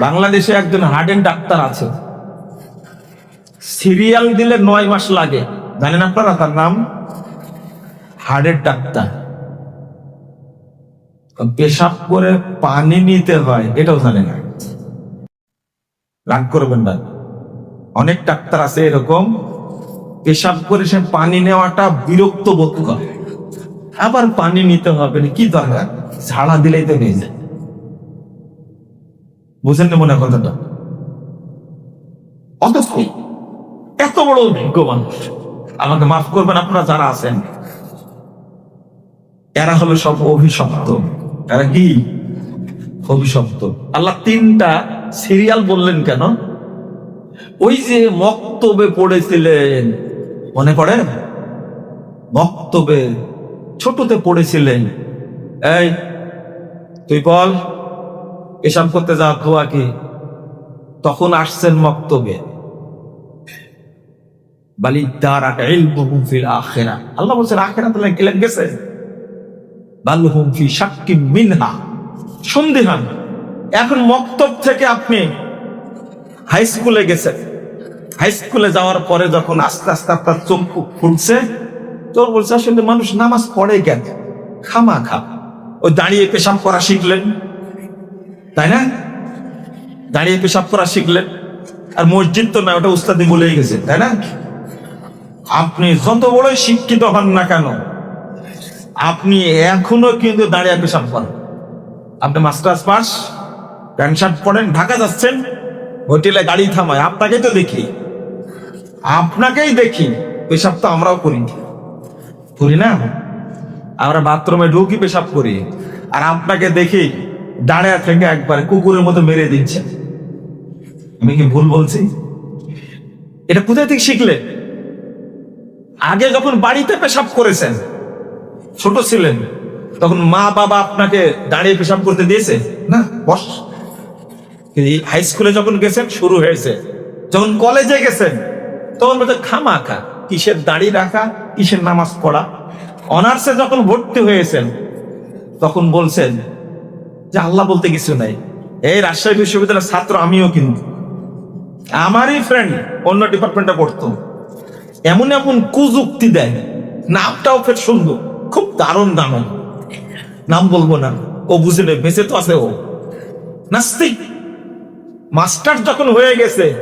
বাংলাদেশে একজন হার্টের ডাক্তার আছে। সিরিয়াল দিলে নয় মাস লাগে। জানেন আপনারা তার নাম? হার্টের ডাক্তার। পেশাব করে পানি নিতে হয়, এটাও জানে না রাগ করবেন না। অনেক ডাক্তার আছে এরকম। পেশাব করে সে পানি নেওয়াটা বিরক্ত বোধ করে। আবার পানি নিতে হবে, কি দরকার? ঝাড়া দিলেই তো হয়ে যায়। বুঝেন নেব না কথাটা। অথচ এত বড় অভিজ্ঞ মানুষ। আমাকে মাফ করবেন আপনারা যারা আছেন। এরা হলো সব অভিশপ্ত। এরা কি? অভিশপ্ত। আল্লাহ তিনটা সিরিয়াল বললেন কেন? ওই যে মক্তবে পড়েছিলেন। মনে পড়ে? মক্তবে, ছোটতে পড়েছিলেন। এই, তুই বল। এসব করতে যা ধোয়া কি? তখন আসছেন মক্তবে। আল্লাহ বলছেন গেছে? মিনহা। এখন থেকে আপনি হাই স্কুলে গেছেন। হাই স্কুলে যাওয়ার পরে যখন আস্তে আস্তে আপনার চোখ খুলছে, তোর বলছে, আসলে মানুষ নামাজ পড়ে কেন? খামা খা ওই দাঁড়িয়ে পেশাব করা শিখলেন। তাই না? দাঁড়িয়ে পেশাব করা শিখলেন। আর মসজিদ তো না, ওটা উস্তাদি বলেই গেছে, তাই না? আপনি যত বড় শিক্ষিত হন না কেন, আপনি এখনও কিন্তু দাঁড়িয়ে পেশাব করেন। আপনি মাস্টার্স পাস, প্যান্ট শার্ট পরেন, ঢাকা যাচ্ছেন, হোটেলে গাড়ি থামায়, আপনাকেই তো দেখি। আপনাকেই দেখি, পেশাব তো আমরাও করি। করি না? আমরা বাথরুমে ঢুকি, পেশাব করি। আর আপনাকে দেখি দাঁড়িয়ে থেকে একবার কুকুরের মতো মেরে দিচ্ছে। আমি কি ভুল বলছি? এটা কোথায় থেকে শিখলে? আগে যখন বাড়িতে পেশাব করেছেন, ছোট ছিলেন, তখন মা বাবা আপনাকে দাঁড়িয়ে পেশাব করতে দিয়েছে? না, বস। হাই স্কুলে যখন গেছেন, শুরু হয়েছে। যখন কলেজে গেছেন, তখন বলতে খামা খা কিসের দাড়ি রাখা, কিসের নামাজ পড়া? অনার্সে যখন ভর্তি হয়েছেন, তখন বলছেন যে আল্লাহ বলতে কিছু নাই। এই রাজশাহী বিশ্ববিদ্যালয়ের ছাত্র আমিও কিন্তু। আমারই ফ্রেন্ড অন্য ডিপার্টমেন্টে পড়তো। এমন এমন কুযুক্তি দেয়। নামটাও ফের সুন্দর। খুব দারুণ দারুণ নাম বলব না। ও বুঝে নেই বেঁচে তো আছে ও। নাস্তিক। মাস্টার যখন হয়ে গেছে,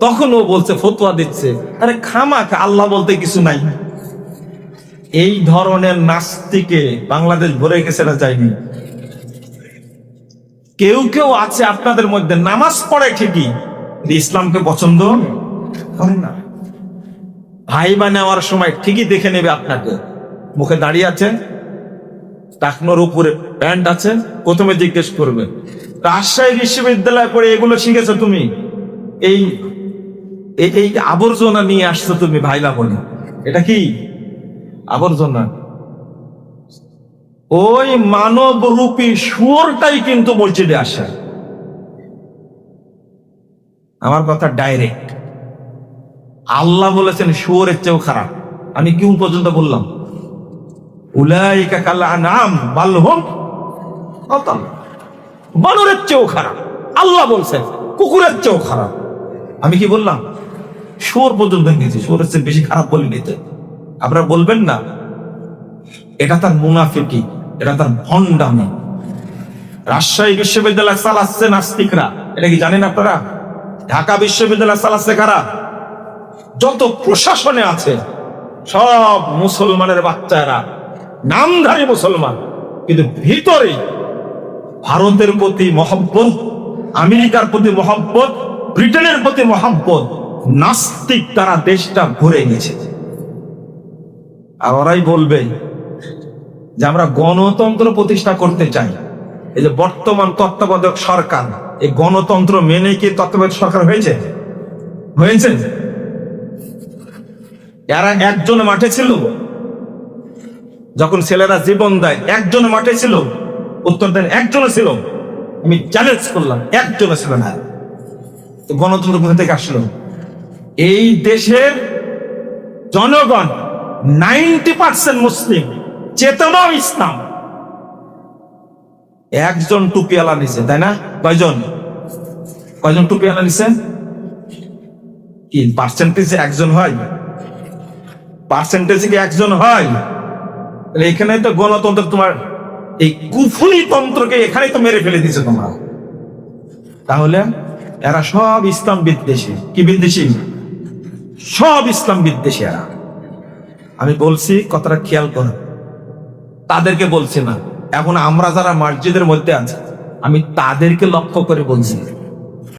তখন ও বলছে, ফতোয়া দিচ্ছে। আরে খামা আল্লাহ বলতে কিছু নাই। এই ধরনের নাস্তিকে বাংলাদেশ ভরে গেছে না যায়নি। কেউ কেউ আছে আপনাদের মধ্যে, নামাজ পড়ে ঠিকই ইসলামকে পছন্দ করে না। ভাই বা নেওয়ার সময় ঠিকই দেখে নেবে আপনাকে। মুখে দাঁড়িয়ে আছে, টাকনোর উপরে প্যান্ট আছে, প্রথমে জিজ্ঞেস করবে, রাজশাহী বিশ্ববিদ্যালয় পড়ে এগুলো শিখেছো তুমি? এই, এই- এই আবর্জনা নিয়ে আসছো তুমি ভাইলা বলে। এটা কি? আবর্জনা? ওই মানব রূপী সুরটাই কিন্তু মসজিদে আসে। আমার কথা ডাইরেক্ট আল্লাহ বলেছেন শুয়োরের চেয়েও খারাপ। আমি কি পর্যন্ত বললাম? উলাইকা কাল্লা নাম বাল্যহম অতল বানরের চেয়েও খারাপ। আল্লাহ বলছেন, কুকুরের চেয়েও খারাপ। আমি কি বললাম? শুয়োর পর্যন্ত গেছি শুয়োরের চেয়ে বেশি খারাপ বলিনি তো। আপনারা বলবেন না। এটা তার মুনাফিকি। এটা তার ভণ্ডামি। রাজশাহী বিশ্ববিদ্যালয় চালাচ্ছে নাস্তিকরা। এটা কি জানেন আপনারা? ঢাকা বিশ্ববিদ্যালয় চালাচ্ছে কারা? যত প্রশাসনে আছে, সব মুসলমানের বাচ্চারা। নামধারী মুসলমান। কিন্তু ভিতরে ভারতের প্রতি মহব্বত, আমেরিকার প্রতি মহব্বত, ব্রিটেনের প্রতি মহব্বত, নাস্তিক তারা দেশটা ভরে গেছে আর ওরাই বলবে যে আমরা গণতন্ত্র প্রতিষ্ঠা করতে চাই। এই যে বর্তমান তত্ত্বাবধায়ক সরকার, এই গণতন্ত্র মেনে কি তত্ত্বাবধায়ক সরকার হয়েছে? হয়েছে? এরা একজন মাঠে ছিল। যখন ছেলেরা জীবন দেয়, একজন মাঠে ছিল। উত্তর দেন একজনে ছিল। আমি চ্যালেঞ্জ করলাম একজনে ছিল না। তো গণতন্ত্র কোথা থেকে আসলো? এই দেশের জনগণ নাইনটি পার্সেন্ট মুসলিম। চেতনাও ইসলাম। একজন টুপিওয়ালা নিছে, তাই না? কয়জন? কয়জন টুপি আনা নিছেন? কি পার্সেন্টেজে একজন হয়? পার্সেন্টেজে কি একজন হয়? এখানে তো গণতন্ত্র তোমার, এই কুফুরি তন্ত্রকে এখানেই তো মেরে ফেলে দিছে তোমরা। তাহলে এরা সব ইসলাম বিদ্বেষী। কি বিদ্বেষী? সব ইসলাম বিদ্বেষী এরা। আমি বলছি, কথাটা খেয়াল করো। তাদেরকে বলছি না। এখন আমরা যারা মসজিদের মধ্যে আছি আমি তাদেরকে লক্ষ্য করে বলছি।